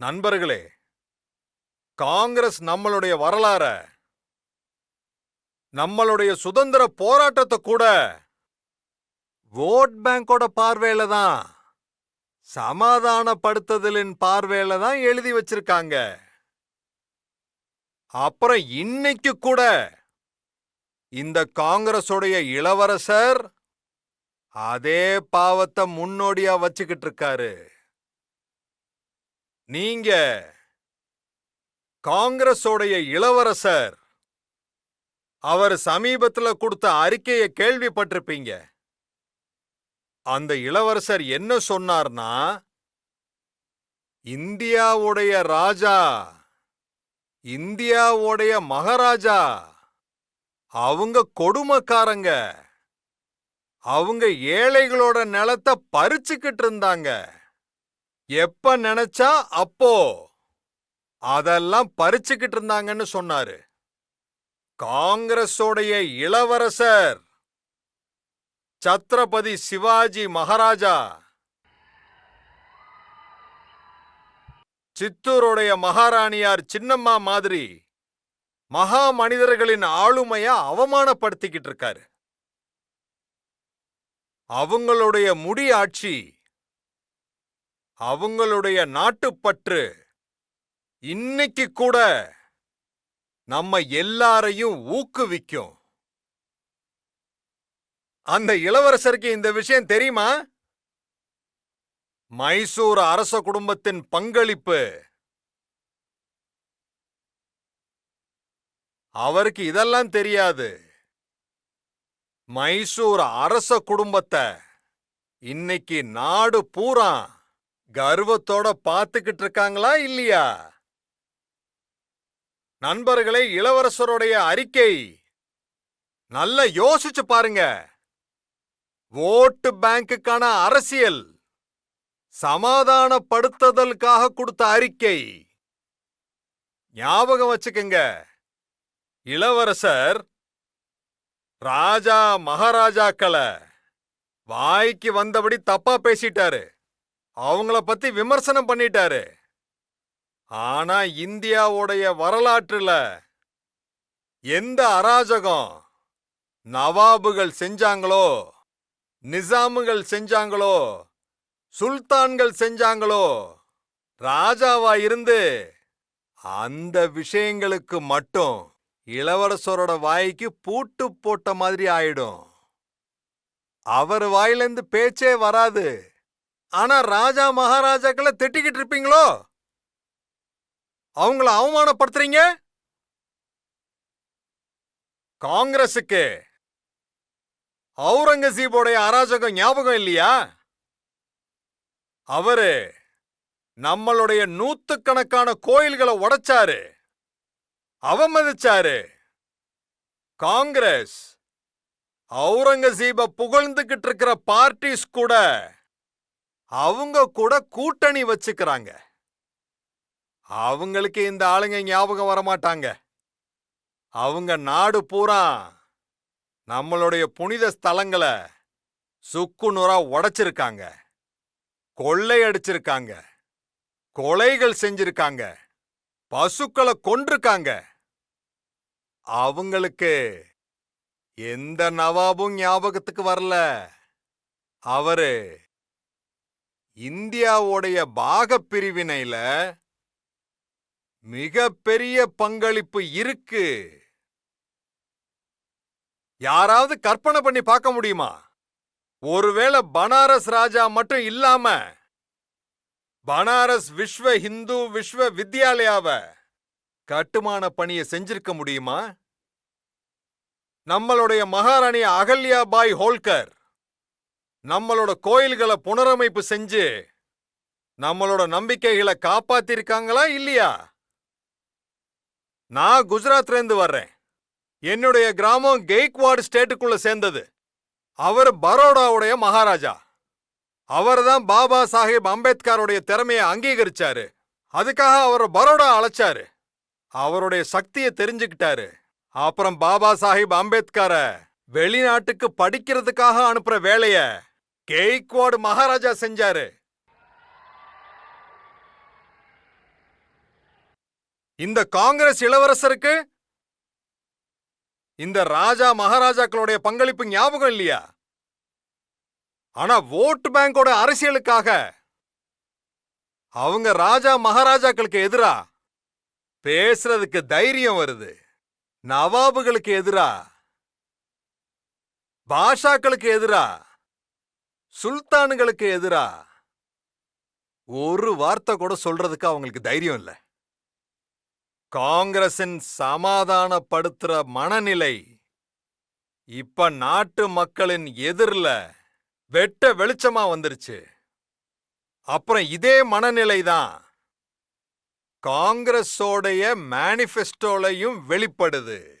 நண்பர்களே காங்கிரஸ் நம்மளுடைய வரலாற நம்மளுடைய சுதந்திர போராட்டத்தை கூட ஓட் பேங்கோட பார்வையில தான் சமாதானப்படுத்துதலின் பார்வையில தான் எழுதி வச்சிருக்காங்க. அப்புறம் இன்னைக்கு கூட இந்த காங்கிரஸோடைய இளவரசர் அதே பாவத்தை முன்னோடியா வச்சுக்கிட்டு இருக்காரு. நீங்க காங்கிரஸோடைய இளவரசர். அவர் சமீபத்துல கொடுத்த அறிக்கையை கேள்விப்பட்டிருப்பீங்க. அந்த இளவரசர் என்ன சொன்னார்னா இந்தியாவுடைய ராஜா இந்தியாவுடைய மகாராஜா அவங்க கொடுமைக்காரங்க. அவங்க ஏழைகளோட நிலத்தை பறிச்சுக்கிட்டு இருந்தாங்க. எப்ப நினைச்சா அப்போ? அதெல்லாம் பறிச்சுக்கிட்டு இருந்தாங்கன்னு சொன்னாரு. காங்கிரஸோடைய இளவரசர். சத்ரபதி சிவாஜி மகாராஜா. சித்தூருடைய மகாராணியார் சின்னம்மா மாதிரி மகா மனிதர்களின் ஆளுமைய அவமானப்படுத்திக்கிட்டு இருக்காரு. அவங்களுடைய முடி ஆட்சி அவங்களுடைய நாட்டுப்பற்று. இன்னைக்கு கூட நம்ம எல்லாரையும் ஊக்குவிக்கும். அந்த இளவரசருக்கு இந்த விஷயம் தெரியுமா? மைசூர் அரச குடும்பத்தின் பங்களிப்பு. அவருக்கு இதெல்லாம் தெரியாது. மைசூர் அரச குடும்பத்தை இன்னைக்கு நாடு பூரா கர்வத்தோட பாத்துக்கிட்டு இருக்காங்களா இல்லையா? நண்பர்களே இளவரசருடைய அறிக்கை. நல்ல யோசிச்சு பாருங்க. ஓட்டு பேங்குக்கான அரசியல். சமாதானப்படுத்துதலுக்காக கொடுத்த அறிக்கை. ஞாபகம் வச்சுக்கங்க. இளவரசர் ராஜா மகாராஜாக்களை வாய்க்கு வந்தபடி தப்பா பேசிட்டாரு. அவங்கள பத்தி விமர்சனம் பண்ணிட்டாரு. ஆனா இந்தியாவுடைய வரலாற்றுல எந்த அராஜகம் நவாபுகள் செஞ்சாங்களோ நிசாமுகள் செஞ்சாங்களோ சுல்தான்கள் செஞ்சாங்களோ ராஜாவா இருந்து அந்த விஷயங்களுக்கு மட்டும் இளவரசரோட வாய்க்கு பூட்டு போட்ட மாதிரி ஆயிடும். அவர் வாயிலிருந்து பேச்சே வராது. ஆனா ராஜா மகாராஜாக்களை திட்டிக்கிட்டு இருப்பீங்களோ? அவங்கள அவமானப்படுத்துறீங்க? காங்கிரசுக்கு அவுரங்கசீபோடைய அராஜகம் ஞாபகம் இல்லையா? அவரு நம்மளுடைய நூத்துக்கணக்கான கோயில்களை உடைச்சாரு. அவமதிச்சாரு. காங்கிரஸ் அவுரங்கசீப புகழ்ந்துகிட்டு இருக்கிற பார்ட்டிஸ் கூட அவங்க கூட கூட்டணி வச்சுக்கிறாங்க. அவங்களுக்கு இந்த ஆளுங்க ஞாபகம் வரமாட்டாங்க. அவங்க நாடு பூரா நம்மளுடைய புனித ஸ்தலங்களை சுக்குநூறா உடைச்சிருக்காங்க. கொள்ளையடிச்சிருக்காங்க கொலைகள் செஞ்சிருக்காங்க. பசுக்களை கொன்றிருக்காங்க. அவங்களுக்கு எந்த நவாபும் ஞாபகத்துக்கு வரல. அவரு இந்தியாவுடைய பாகப் பிரிவினையில மிகப்பெரிய பங்களிப்பு இருக்கு. யாராவது கற்பனை பண்ணி பார்க்க முடியுமா? ஒருவேளை பனாரஸ் ராஜா மட்டும் இல்லாம பனாரஸ் விஸ்வ ஹிந்து விஸ்வ வித்யாலயாவ கட்டுமான பணியை செஞ்சிருக்க முடியுமா? நம்மளுடைய மகாராணி அகல்யா பாய் ஹோல்கர் நம்மளோட கோயில்களை புனரமைப்பு செஞ்சு நம்மளோட நம்பிக்கைகளை காப்பாத்திருக்காங்களா இல்லையா? நான் குஜராத்ல இருந்து வர்றேன். என்னுடைய கிராமம் கெய்க்வாட் ஸ்டேட்டுக்குள்ள சேர்ந்தது. அவர் பரோடாவுடைய மகாராஜா. அவர் தான் பாபா சாஹிப் அம்பேத்கருடைய திறமையை அங்கீகரிச்சாரு. அதுக்காக அவர் பரோடா அழைச்சாரு. அவருடைய சக்தியை தெரிஞ்சுக்கிட்டாரு. அப்புறம் பாபா சாஹிப் அம்பேத்கரை வெளிநாட்டுக்கு படிக்கிறதுக்காக அனுப்புற வேலைய கேய்க்வாடு மகாராஜா செஞ்சாரு. இந்த காங்கிரஸ் இளவரசருக்கு இந்த ராஜா மகாராஜாக்களுடைய பங்களிப்பு ஞாபகம் இல்லையா? ஆனா ஓட்டு பேங்கோட அரசியலுக்காக அவங்க ராஜா மகாராஜாக்களுக்கு எதிரா பேசுறதுக்கு தைரியம் வருது. நவாபுகளுக்கு எதிரா? பாஷாக்களுக்கு எதிரா? சுல்தானுங்களுக்கு எதிரா? ஒரு வார்த்தை கூட சொல்றதுக்கு அவங்களுக்கு தைரியம் இல்ல. காங்கிரசின் சமாதானப்படுத்துற மனநிலை இப்ப நாட்டு மக்களின் எதிரில் வெட்ட வெளிச்சமா வந்துருச்சு. அப்புறம் இதே மனநிலை தான் காங்கிரஸோடைய மேனிஃபெஸ்டோலையும் வெளிப்படுது.